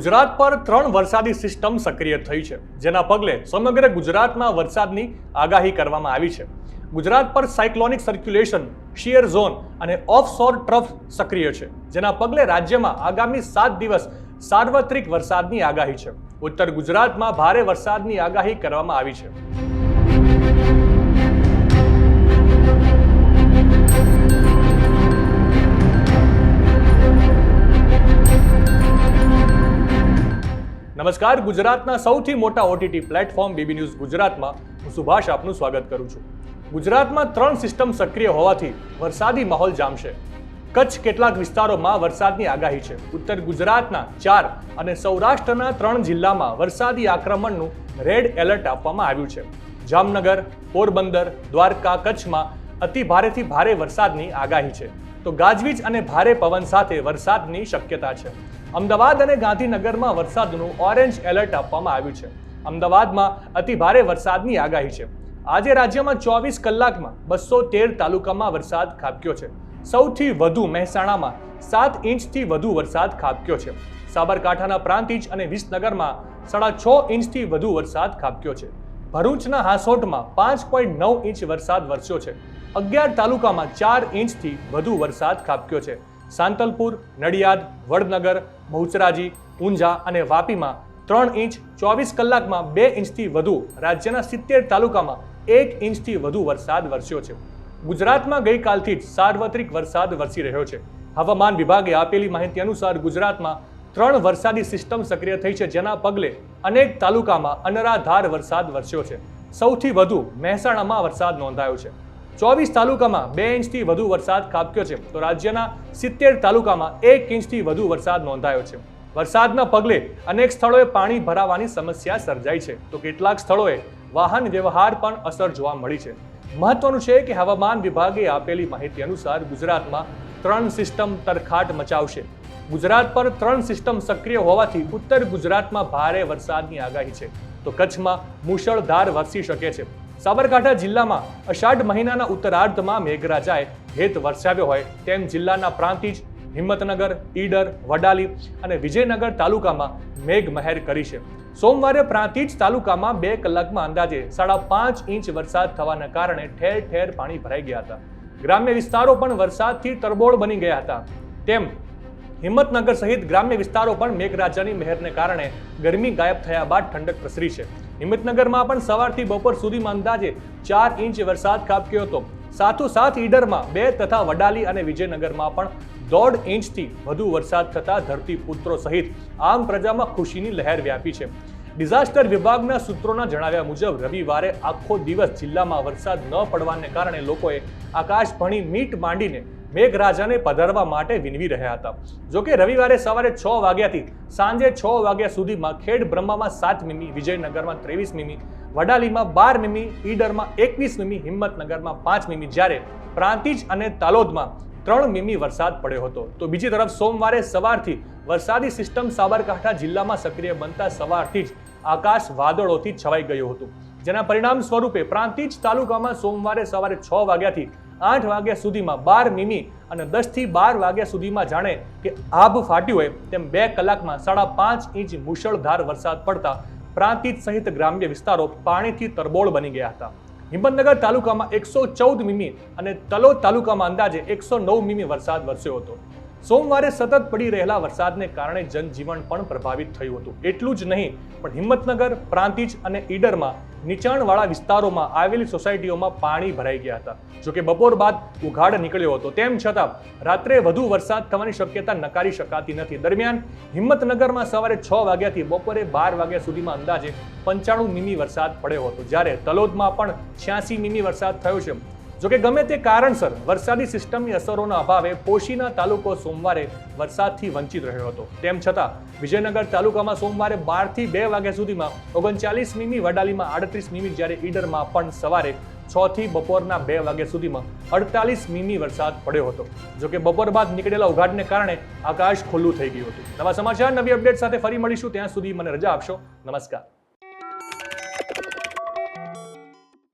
ગુજરાત પર ત્રણ વરસાદી સિસ્ટમ સક્રિય થઈ છે, જેના પગલે સમગ્ર ગુજરાતમાં વરસાદની આગાહી કરવામાં આવી છે. ગુજરાત પર સાયક્લોનિક સર્ક્યુલેશન, શિયર ઝોન અને ઓફશોર ટ્રફ સક્રિય છે, જેના પગલે રાજ્યમાં આગામી સાત દિવસ સાર્વત્રિક વરસાદની આગાહી છે. ઉત્તર ગુજરાતમાં ભારે વરસાદની આગાહી કરવામાં આવી છે. નમસ્કાર. ગુજરાતના સૌથી મોટા ઓટીટી પ્લેટફોર્મ બીબી ન્યૂઝ ગુજરાતમાં હું સુભાષ આપનું સ્વાગત કરું છું. ગુજરાતમાં ત્રણ સિસ્ટમ સક્રિય હોવાથી વરસાદી માહોલ જામશે. કચ્છ કેટલાક વિસ્તારોમાં વરસાદની આગાહી છે. ઉત્તર ગુજરાતના ચાર અને સૌરાષ્ટ્રના ત્રણ જિલ્લામાં વરસાદી આક્રમણનું રેડ એલર્ટ આપવામાં આવ્યું છે. જામનગર, પોરબંદર, દ્વારકા કચ્છમાં અતિ ભારેથી ભારે વરસાદની આગાહી છે. તો ગાજવીજ અને ભારે પવન સાથે વરસાદની શક્યતા છે. અમદાવાદ અને ગાંધીનગરમાં વરસાદનું ઓરેન્જ એલર્ટ આપવામાં આવ્યું છે. અમદાવાદમાં અતિ ભારે વરસાદની આગાહી છે. આજે રાજ્યમાં ચોવીસ કલાકમાં બસો તેર તાલુકામાં વરસાદ ખાબક્યો છે. સૌથી વધુ મહેસાણામાં સાત ઇંચથી વધુ વરસાદ ખાબક્યો છે. સાબરકાંઠાના પ્રાંતિજ અને વિસનગરમાં સાડા છ ઇંચથી વધુ વરસાદ ખાબક્યો છે. ભરૂચના હાસોટમાં પાંચ પોઈન્ટ નવ ઇંચ વરસાદ વરસ્યો છે. અગિયાર તાલુકામાં ચાર ઇંચથી વધુ વરસાદ ખાબક્યો છે. સાંતલપુર, નડિયાદ, વડનગર બહુચરાજી ઊંઝા અને વાપીમાં ત્રણ ઇંચ, ચોવીસ કલાકમાં બે ઇંચથી વધુ, રાજ્યના સિત્તેર તાલુકામાં એક ઇંચથી વધુ વરસાદ વરસ્યો છે. ગુજરાતમાં ગઈકાલથી જ સાર્વત્રિક વરસાદ વરસી રહ્યો છે. હવામાન વિભાગે આપેલી માહિતી અનુસાર ગુજરાતમાં ત્રણ વરસાદી સિસ્ટમ સક્રિય થઈ છે જેના પગલે અનેક તાલુકામાં અનરાધાર વરસાદ વરસ્યો છે. સૌથી વધુ મહેસાણામાં વરસાદ નોંધાયો છે. ચોવીસ તાલુકામાં બે ઇંચથી વધુ વરસાદ ખાબક્યો છે. તો રાજ્યના સિત્તેર તાલુકામાં એક ઇંચથી વધુ વરસાદ નોંધાયો છે. વરસાદના પગલે અનેક સ્થળોએ પાણી ભરાવાની સમસ્યા સર્જાઈ છે. તો કેટલાક સ્થળોએ વાહન વ્યવહાર પણ અસર જોવા મળી છે. મહત્વનું છે કે હવામાન વિભાગે આપેલી માહિતી અનુસાર ગુજરાતમાં ત્રણ સિસ્ટમ તરખાટ મચાવશે. ગુજરાત પર ત્રણ સિસ્ટમ સક્રિય હોવાથી ઉત્તર ગુજરાતમાં ભારે વરસાદની આગાહી છે. તો કચ્છમાં મુશળધાર વરસી શકે છે. સાબરકાંઠા જિલ્લામાં અષાઢ મહિનાના ઉત્તરાર્ધમાં મેઘરાજાએ હેત વરસાવ્યો હોય તેમ જિલ્લાના પ્રાંતિજ, હિંમતનગર, ઈડર, વડાલી અને વિજયનગર તાલુકામાં મેઘ મહેર કરી છે. સોમવારે પ્રાંતિજ તાલુકામાં બે કલાકમાં અંદાજે સાડા પાંચ ઇંચ વરસાદ થવાના કારણે ઠેર ઠેર પાણી ભરાઈ ગયા હતા. ગ્રામ્ય વિસ્તારો પણ વરસાદથી તરબોળ બની ગયા હતા. તેમ હિંમતનગર સહિત ગ્રામ્ય વિસ્તારો પણ મેઘરાજાની મહેરને કારણે ગરમી ગાયબ થયા બાદ ઠંડક પ્રસરી છે. હિંમતનગરમાં પણ સવારથી બપોર સુધીમાં અંદાજે ચાર ઇંચ વરસાદ ખાબક્યો હતો. સાથોસાથ ઈડરમાં બે તથા વડાલી અને વિજયનગરમાં પણ દોઢ ઇંચથી વધુ વરસાદ થતાં ધરતીપુત્રો સહિત આમ પ્રજામાં ખુશીની લહેર વ્યાપી છે. ડિઝાસ્ટર વિભાગના સૂત્રોના જણાવ્યા મુજબ રવિવારે આખો દિવસ જિલ્લામાં વરસાદ ન પડવાને કારણે લોકોએ આકાશ ભણી મીટ માંડીને મેઘરાજાને પધારવા માટે વિનવી રહ્યા હતા. જોકે રવિવારે સવારે છ વાગ્યાથી સાંજે છ વાગ્યા સુધીમાં ખેડ બ્રહ્મામાં સાત મીમી, વિજયનગરમાં ત્રેવીસ મીમી, વડાલીમાં બાર મીમી, ઈડરમાં એકવીસ મીમી, હિંમતનગરમાં પાંચ મીમી, જ્યારે પ્રાંતિજ અને તાલોદમાં ત્રણ મીમી વરસાદ પડ્યો હતો. તો બીજી તરફ સોમવારે સવારથી વરસાદી સિસ્ટમ સાબરકાંઠા જિલ્લામાં સક્રિય બનતા સવારથી જ આકાશ વાદળોથી છવાઈ ગયું હતું. જેના પરિણામ સ્વરૂપે પ્રાંતિજ તાલુકામાં સોમવારે સવારે છ વાગ્યાથી આઠ વાગ્યા સુધીમાં બાર મીમી અને દસથી બાર વાગ્યા સુધીમાં જાણે કે આભ ફાટ્યું હોય તેમ બે કલાકમાં સાડા પાંચ ઇંચ મુશળધાર વરસાદ પડતા પ્રાંતિજ સહિત ગ્રામ્ય વિસ્તારો પાણીથી તરબોળ બની ગયા હતા. હિંમતનગર તાલુકામાં એકસો ચૌદ મીમી અને તલોદ તાલુકામાં અંદાજે એકસો નવ મીમી વરસાદ વરસ્યો હતો. સોમવારે સતત પડી રહેલા વરસાદને કારણે જનજીવન પણ પ્રભાવિત થયું હતું. એટલું જ નહીં, પણ હિંમતનગર, પ્રાંતિજ અને ઈડરમાં, નીચાણવાળા વિસ્તારોમાં આવેલી સોસાયટીઓમાં પાણી ભરાઈ ગયા હતા. જોકે બપોર બાદ ઉઘાડ નીકળ્યો હતો. તેમ છતાં, રાત્રે વધુ વરસાદ થવાની શક્યતા નકારી શકાતી નથી. દરમિયાન, હિંમતનગરમાં સવારે છ વાગ્યાથી બપોરે બાર વાગ્યા સુધીમાં અંદાજે પંચાણું મીમી વરસાદ પડ્યો હતો. જ્યારે તલોદમાં પણ છ્યાસી મીમી વરસાદ થયો છે. જોકે ગમે તે કારણસર વરસાદી સિસ્ટમની અસરોના અભાવે પોશીના તાલુકો સોમવારે વરસાદથી વંચિત રહ્યો હતો. તેમ છતાં, વિજયનગર તાલુકામાં સોમવારે બારથી બે વાગ્યા સુધીમાં ઓગણચાલીસ મીમી વડાલીમાં આડત્રીસ મીમી જ્યારે ઈડરમાં પણ સવારે છ થી બપોરના બે વાગ્યા સુધીમાં અડતાલીસ મીમી વરસાદ પડ્યો હતો. જોકે બપોર બાદ નીકળેલા ઉઘાડને કારણે આકાશ ખુલ્લું થઈ ગયું હતું. નવા સમાચાર, નવી અપડેટ સાથે ફરી મળીશું. ત્યાં સુધી મને રજા આપશો. નમસ્કાર.